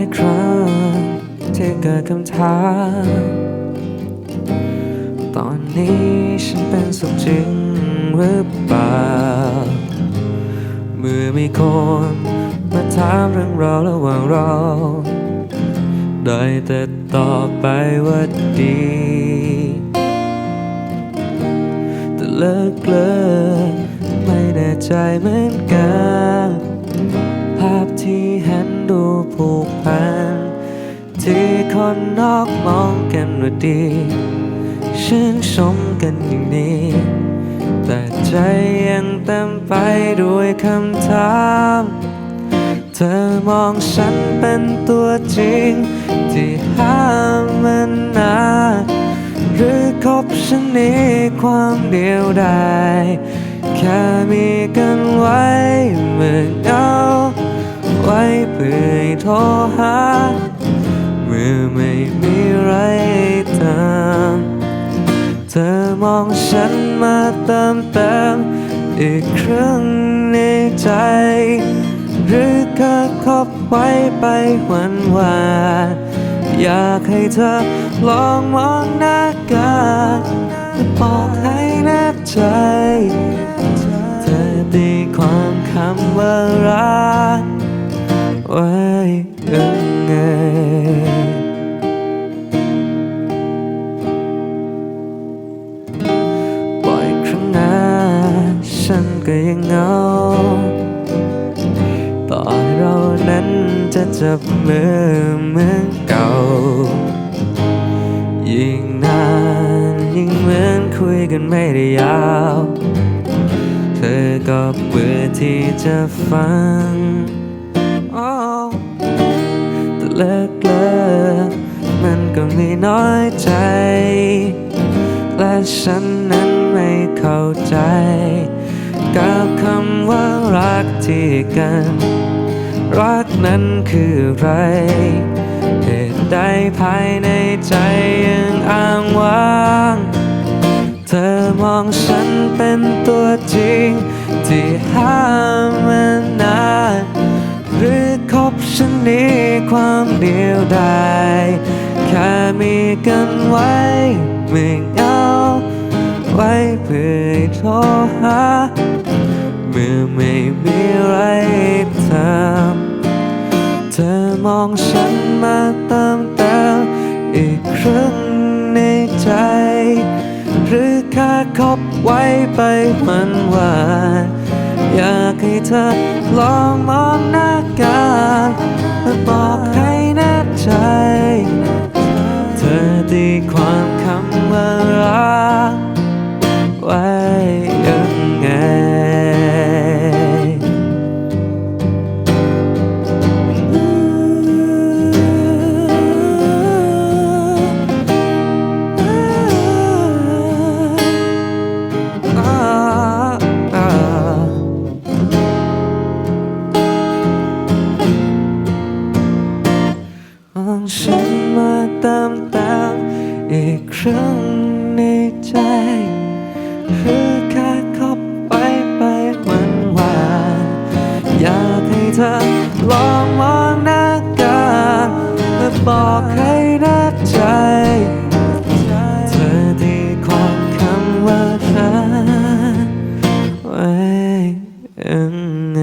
ายครั้งที่เกิดคำถาม ตอนนี้ฉันเป็นสุขจริงหรือเปล่า เมื่อมีคนมาถามเรื่องราวระหว่างเรา ได้แต่ตอบไปว่าดี แต่เลิกเลิกไม่แน่ใจเหมือนกัน ภาพที่เห็น ผูกพัน ที่คนนอกมองกันว่าดีชื่นชมกันอย่างนี้ แต่ใจยังเต็มไปด้วยคำถาม เธอมองฉันเป็นตัวจริง ที่ห้ามมันนาหรือคบฉันในความเดียวดายแค่มีกัน อมองฉันมาเติมเต็มอีกครั้งในใจ หรือแค่คบไว้ไปวันวานอยากให้เธอลองมองหน้ากันและบอกให้แน่ใจ เธอตีความคำว่ารักไว้ ฉันก็ยังเหงาต่อให้เรานั้นจะจับมือเหมือนเก่า ยิ่งนานยิ่งเหมือนคุยกันไม่ได้ยาว เธอก็เบื่อที่จะฟังโอ้แต่เลิกเลิกมันก็ม่น้อยใจ และฉันนั้นไม่เข้าใจ กับคำว่ารักที่กัน รักนั้นคือไรเหตุใดภายในใจยังอ้างว้างเธอมองฉันเป็นตัวจริง ที่ห้ามมันนานหรือคบฉันในความเดียวดายแค่มีกันไว้ไม่เหงาไว้เพื่อให้โทรหา มองฉันมาติมต็มอีกครั้งในใจ หรือแค่คบไว้ไปมันวานอยากให้เธอลองมองหน้ากันและบอกให้แน่ใจ เธอตีความคำว่า มามต็มอีกครั้งในใจหรือแค่คบไปไปวันวานอยากให้เธอลองมองหน้ากันและบอกให้แน่ใจเธอที่ความคำว่ารักไว้ยังไง